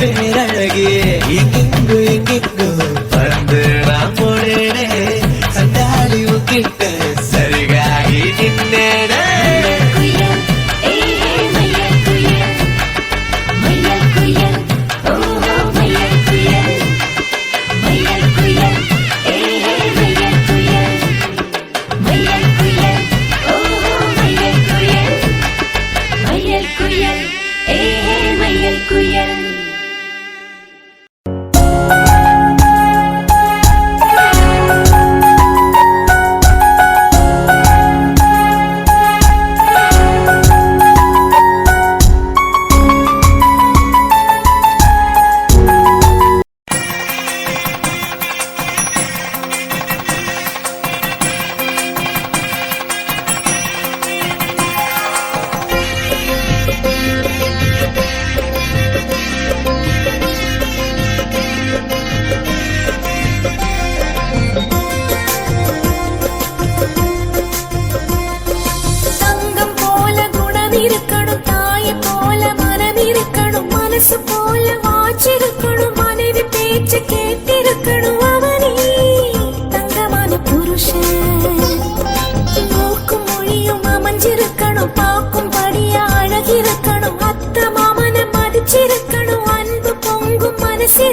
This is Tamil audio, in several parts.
பேரழகே. இங்கு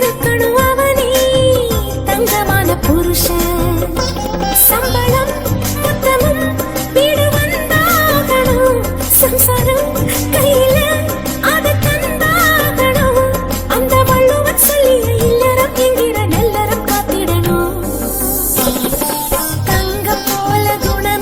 இருக்கணும் அவனே. தங்கமான புருஷன். சம்பளம் புத்தமும் வீடு வந்தாகணும். சம்சாரம் கையில அது போல குணம்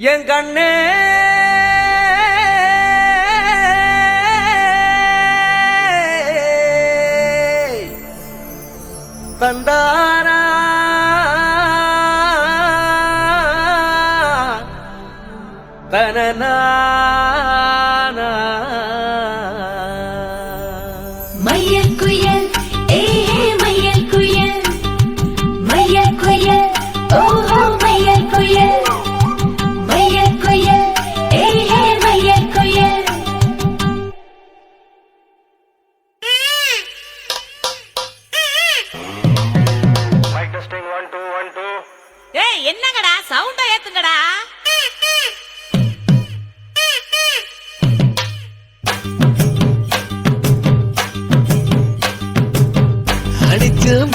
என் கண்ணே. கண்டாரா தனனா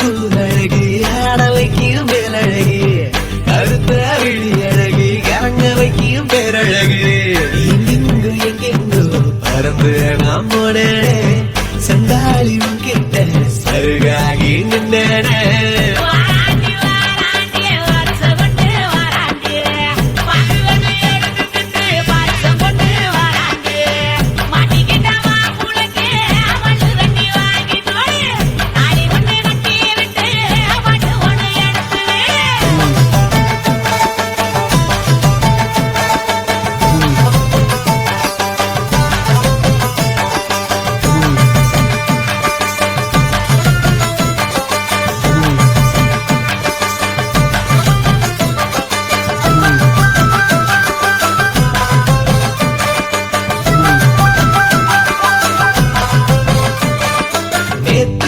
அடிச்சும் பூவழகு ஆட கருத்த விழி கரங்க வைக்கும் பேரழகு. எங்கெங்கு எங்கெங்கோ பறந்து நாம் போனே கிட்ட சருகாகி நின்றன It.